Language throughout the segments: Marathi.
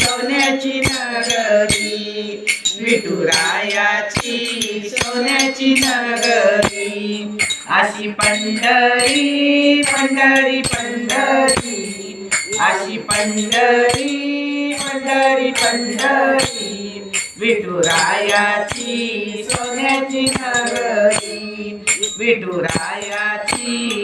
सोन्याची नगरी. विठुरायाची सोन्याची नगरी. अशी पंढरी पंढरी पंढरी. अशी पंढरी पंढरी पंढरी. विठुरायाची सोन्याची नगरी. विठुरायाची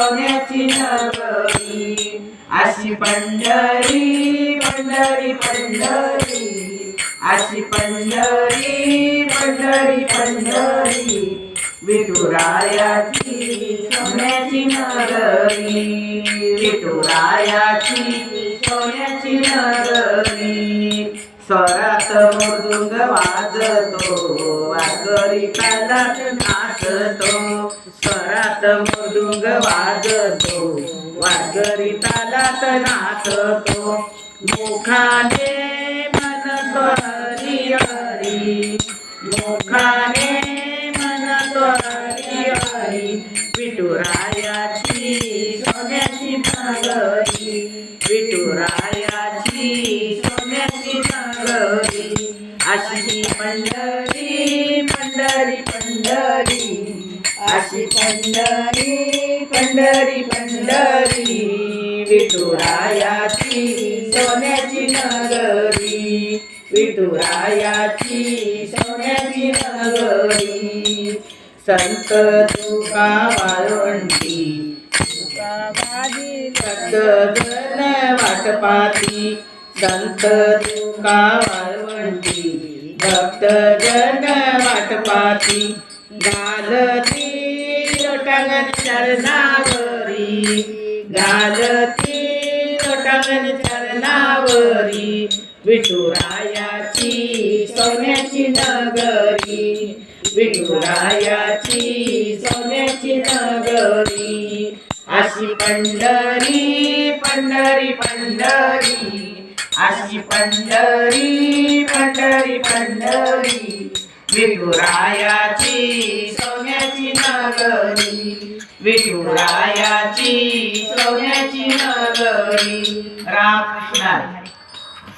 सोन्याची नगरी. अशी पंढरी पंढरी पंढरी. अशी पंढरी पंढरी पंढरी. विठुरायाची सोन्याची नगरी. विठुरायाची सोन्याची नगरी. स्वरा मृदुंग वाजतो वाकरी कालात नाचतो स्वरात मृदुंग वाजतो वागरी तालात नाचतो. मुखाने म्हणतो हरी हरी मुखाने सोन्याची अशी पंढरी पंढरी पंढरी अशी पंढरी पंढरी पंढरी विठुरायाची सोन्याची नगरी. विठुरायाची सोन्याची नगरी. संत तुका वाळवंटी. संत जन वाटपाती संत तू वाळवंटी भक्त जन वाटपाती घालती लोटांगण चरणावरी घालती लोटांगण चरणावरी विठुरायाची सोन्याची नगरी विठुरायाची सोन्याची नगरी अशी पंढरी पंढरी पंढरी. अशी पंढरी पंढरी पंढरी. विठुरायाची सोन्याची नगरी. विठुरायाची सोन्याची नगरी. राम